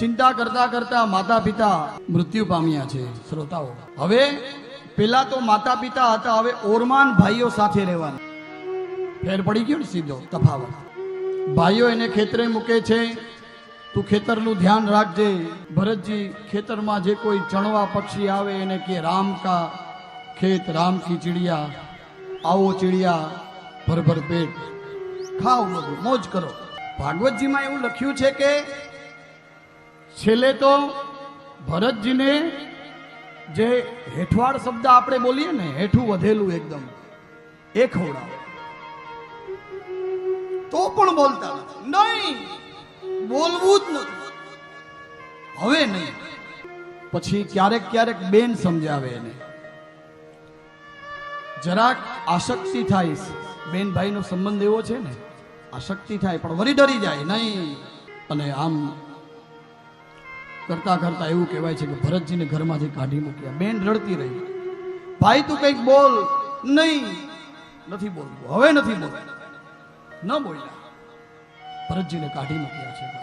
ચિંતા કરતા કરતા માતા પિતા મૃત્યુ પામ્યા છે, શ્રોતાઓ. હવે પેલા તો માતા પિતા હતા, હવે ઓરમાન ભાઈઓ સાથે રહેવાના. ફેર પડી ગયો ને સીધો તફાવત. ભાઈઓ એને ખેતરે મૂકે છે, તું ખેતરનું ધ્યાન રાખજે. ભરતજી ખેતરમાં જે કોઈ ચણવા પક્ષી આવે એને કે રામ કા ખેત, રામ કી ચિડિયા, આવો ચિડિયા ભરભર ભર પેટ. ખાવ બધું મોજ કરો. ભાગવતજીમાં એવું લખ્યું છે કે છેલ્લે તો ભરતજીને જે હેઠવાડ શબ્દ આપણે બોલીએ ને, હેઠું વધેલું એકદમ એ ખવડાવો તો પણ બોલતા નહીં, બોલવું જ નથી. હવે નહીં. પછી ક્યારેક ક્યારેક બેન સમજાવે એને. જરાક આશક્તિ થાય બેન ભાઈનો સંબંધ એવો છે ને, આશક્તિ થાય, પણ વરી ડરી જાય. નહીં. અને આમ કરતા કરતા એવું કહેવાય છે કે ભરતજીને ઘરમાંથી કાઢી મૂક્યા. બેન રડતી રહી. ભાઈ, તું કંઈક બોલ. નહીં. નથી બોલવું હવે નથી બોલવું ન બોલ્યા. ભરતજીને કાઢી મૂક્યા છે.